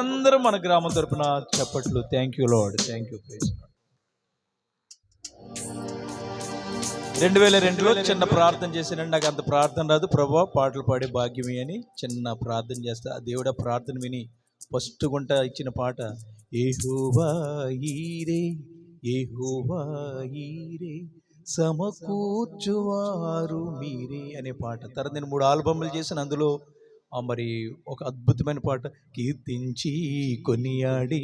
అందరూ మన గ్రామం తరపున చెప్పట్లు. Thank you load thank you prize రెండు వేల రెండులో చిన్న ప్రార్థన చేశానండి నాకు అంత ప్రార్థన రాదు. ప్రభా పాటలు పాడే భాగ్యమే అని చిన్న ప్రార్థన చేస్తా. ఆ ప్రార్థన విని ఫస్ట్ గుంట ఇచ్చిన పాట ఏహోవా ఈరే సమకూర్చువారు మీరే అనే పాట. తర్వాత నేను మూడు ఆల్బమ్లు చేశాను. అందులో మరి ఒక అద్భుతమైన పాట కీర్తించి కొనియాడి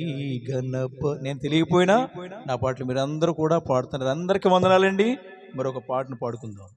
గణప నేను తెలియకపోయినా నా పాటలు మీరు అందరూ కూడా పాడుతున్నారు. అందరికీ వందనాలండి. మరొక పాటను పాడుకుందాం.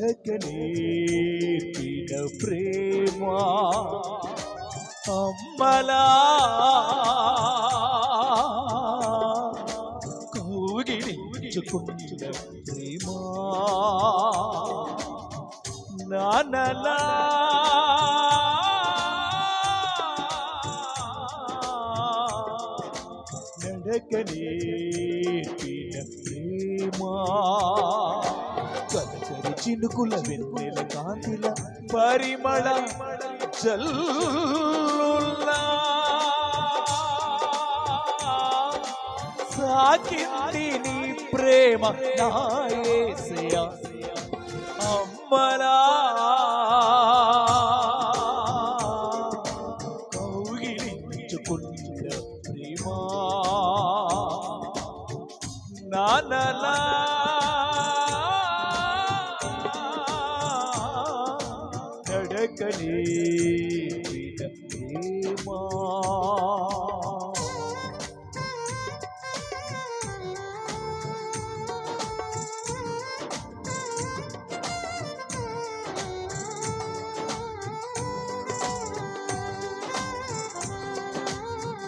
నడకనేర్పిన ప్రేమ. అమ్మలా. కౌగిలించుకున్న ప్రేమ. నానలా. కలకరి వెన్నెల కాంతిల పరిమళ చల్లుల్లా సాకింది నీ ప్రేమ నాయసయా అమ్మలా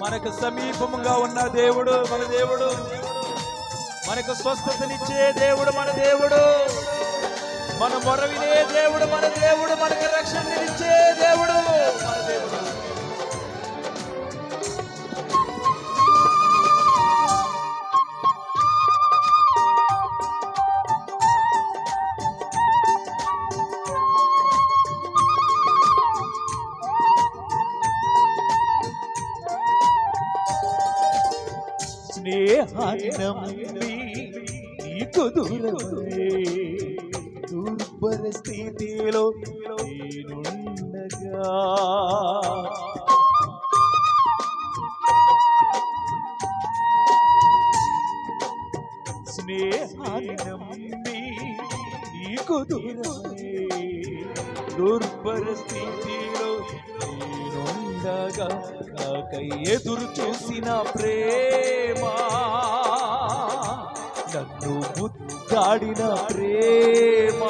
మనకు సమీపముగా ఉన్న దేవుడు మన దేవుడు. మనకు స్వస్థతనిచ్చే దేవుడు మన దేవుడు. మన మొర వినే దేవుడు మన దేవుడు మనకు రక్షణనిచ్చే దేవుడు మన దేవుడు. స్నేహాన్ని నీకు దూరమే పరిస్థితిలో నేనుండగా. స్నేహాన్ని నమ్మి నీకు దూరమే దుర్భర స్థితిలో నేనుండగా నాకై ఎదురు చూసిన ప్రేమా. నన్ను ముద్దాడిన ప్రేమ.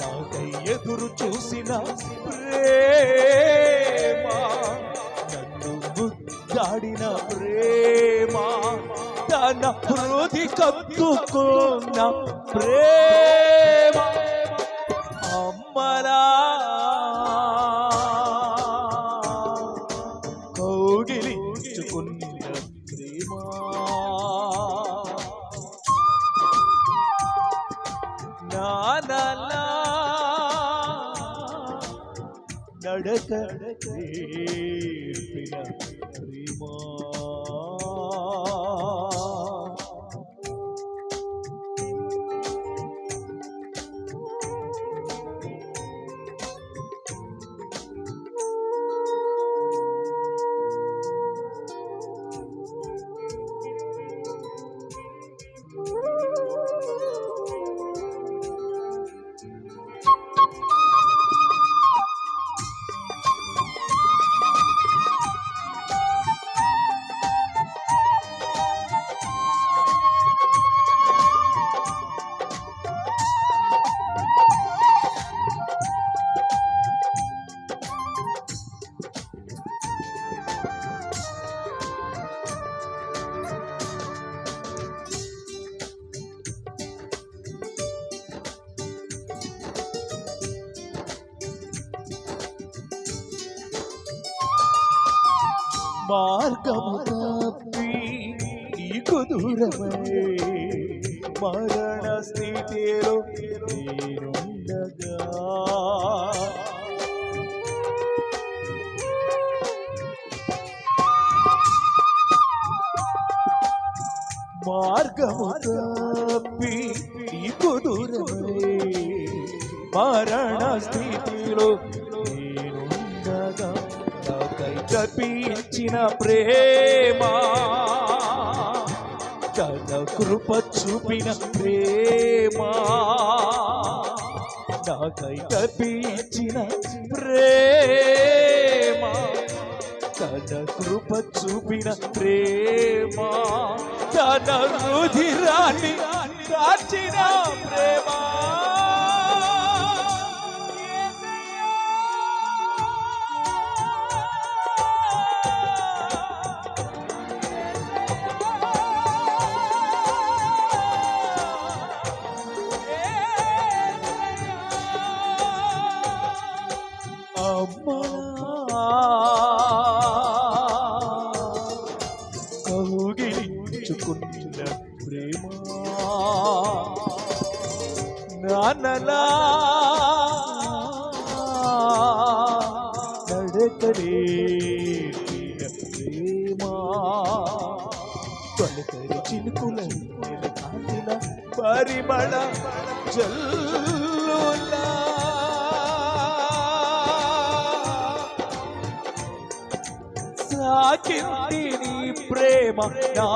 నాకై ఎదురు చూసిన ప్రేమ. నన్ను ముద్దాడిన ప్రేమ. తన హృది కత్తుకున్న ప్రేమ. అమ్మల பிறக்க మార్గము తప్పి నీకు దూరమై మరణ స్థితిలో నేనుండగా. మార్గము తప్పి నీకు దూరమై మరణ స్థితిలో కపించిన ప్రేమ తన కృప చూపిన ప్రేమ నాకై కపించిన ప్రేమ తన కృప చూపిన ప్రేమ తన రుధిరాన్ని కాచిన ప్రేమ. తొలకరి ప్రేమ. పలకరి చినుకుల కాంతిన పరిమళ జల్లులా. సాకింది నీ ప్రేమ నా